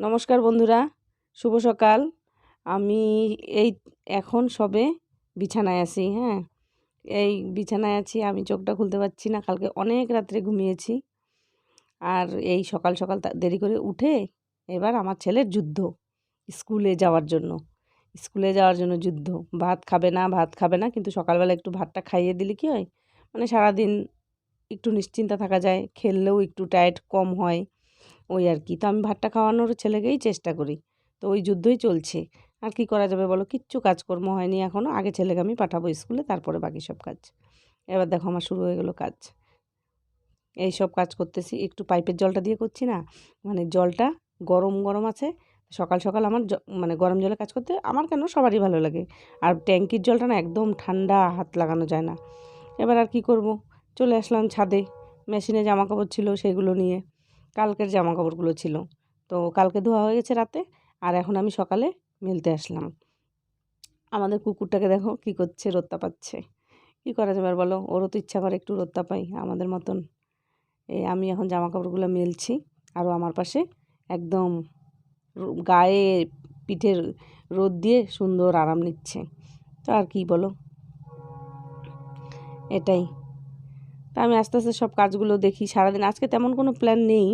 নমস্কার বন্ধুরা, শুভ সকাল। আমি এই এখন সবে বিছানায় আছি হ্যাঁ? এই বিছানায় আছি, আমি চোখটা খুলতে পারছি না, কালকে অনেক রাত্রে ঘুমিয়েছি। আর এই সকাল সকাল দেরি করে উঠে এবার আমার ছেলের যুদ্ধ, স্কুলে যাওয়ার জন্য। স্কুলে যাওয়ার জন্য যুদ্ধ। ভাত খাবে না, ভাত খাবে না, কিন্তু সকালবেলা একটু ভাতটা খাইয়ে দিলে কি হয়? মানে সারাদিন একটু নিশ্চিন্তা থাকা যায়, খেললেও একটু টায়ার্ড কম হয়। ওই আর কি। তো আমি ভাতটা খাওয়ানোর ছেলেকেই চেষ্টা করি। তো ওই যুদ্ধই চলছে। আর কি করা যাবে বলো? কিচ্ছু কাজকর্ম হয়নি এখনও আগে ছেলেকে আমি পাঠাবো স্কুলে, তারপরে বাকি সব কাজ। এবার দেখো আমার শুরু হয়ে গেলো কাজ। এই সব কাজ করতেছি। একটু পাইপের জলটা দিয়ে করছি না? মানে জলটা গরম গরম আছে। সকাল সকাল আমার মানে গরম জলে কাজ করতে আমার কেন সবারই ভালো লাগে। আর ট্যাঙ্কির জলটা না একদম ঠান্ডা হাত লাগানো যায় না। এবার আর কি করব? চলে আসলাম ছাদে। মেশিনে জামা কাপড় ছিল সেগুলো নিয়ে। কালকের জামা কাপড়গুলো ছিল। তো কালকে ধোয়া হয়ে গেছে রাতে, আর এখন আমি সকালে মেলতে আসলাম। আমাদের কুকুরটাকে দেখো কি করছে রোত্তা পাচ্ছে। কী করা যাবে বলো? ওরও তো ইচ্ছা করে একটু রোত্তা পাই, আমাদের মতন। এই আমি এখন জামা কাপড়গুলো মেলছি আরও আমার পাশে একদম গায়ে পিঠের রোদ দিয়ে সুন্দর আরাম নিচ্ছে। তো আর কি বলো? এটাই। তা আমি আস্তে আস্তে সব কাজগুলো দেখি। সারাদিন আজকে তেমন কোনো প্ল্যান নেই।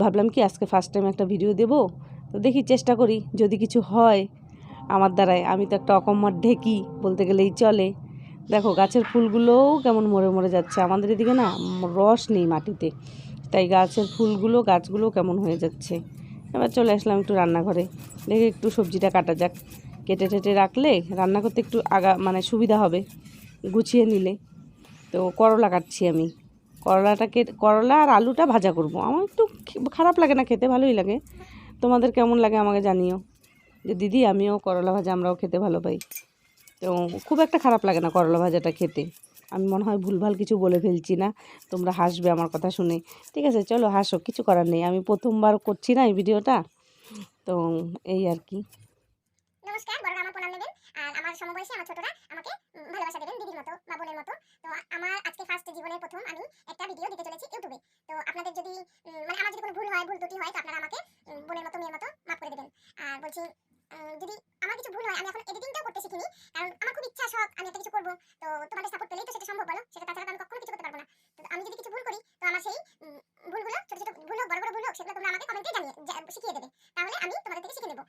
ভাবলাম কি আজকে ফার্স্ট টাইম একটা ভিডিও দেব। তো দেখি চেষ্টা করি, যদি কিছু হয় আমার দ্বারায়। আমি তো একটা অকম্মার ঢেকি, বলতে গেলেই চলে। দেখো, গাছের ফুলগুলোও কেমন মরে মরে যাচ্ছে। আমাদের এদিকে না রস নেই মাটিতে। তাই গাছের ফুলগুলো, গাছগুলো কেমন হয়ে যাচ্ছে। এবার চলে আসলাম একটু রান্নাঘরে। দেখে একটু সবজিটা কাটা যাক। কেটে টেটে রাখলে রান্না করতে একটু আগা মানে সুবিধা হবে গুছিয়ে নিলে। তো করলা কাটছি আমি। করলাটা করলা আর আলুটা ভাজা করব। আমার একটু খারাপ লাগে না খেতে, ভালোই লাগে। তোমাদের কেমন লাগে আমাকে জানিও। যে দিদি, আমিও করলা ভাজা আমরাও খেতে ভালো পাই। তো খুব একটা খারাপ লাগে না করলা ভাজাটা খেতে। আমি মনে হয় ভুলভাল কিছু বলে ফেলছি না। তোমরা হাসবে আমার কথা শুনে। ঠিক আছে, চলো হাসো, কিছু করার নেই। আমি প্রথমবার করছি না এই ভিডিওটা। তো এই আর কি। নমস্কার আমার প্রণাম আর আমার সমবয়সী, আমার ছোটরা আমাকে ভালোবাসা দেবেন দিদির মতো বা বোনের মতো তো আমার আজকে ফার্স্ট জীবনের প্রথম আমি একটা ভিডিও দিতে চলেছি ইউটিউবে তো আপনাদের যদি মানে আমার যদি কোনো ভুল হয়, ভুল ত্রুটি হয়, তো আপনারা আমাকে বোনের মতো, মেয়ের মতো মাফ করে দেবেন। আর বলছি যদি আমার কিছু ভুল হয়, আমি এখন এডিটিংটাও করতে শিখিনি, কারণ আমার খুব ইচ্ছা, শখ, আমি একটা কিছু করব। তো তোমাদের সাপোর্ট পেলেই তো সেটা সম্ভব বলো, সেটা তাছাড়া আমি কখনো কিছু করতে পারব না। তো আমি যদি কিছু ভুল করি, তো আমার সেই ভুলগুলো, ছোট ছোট ভুল হোক বড় বড় ভুল হোক সেগুলো তোমরা আমাকে কমেন্টে জানিয়ে শিখিয়ে দেবে। তাহলে আমি তোমাদের থেকে শিখে নেব।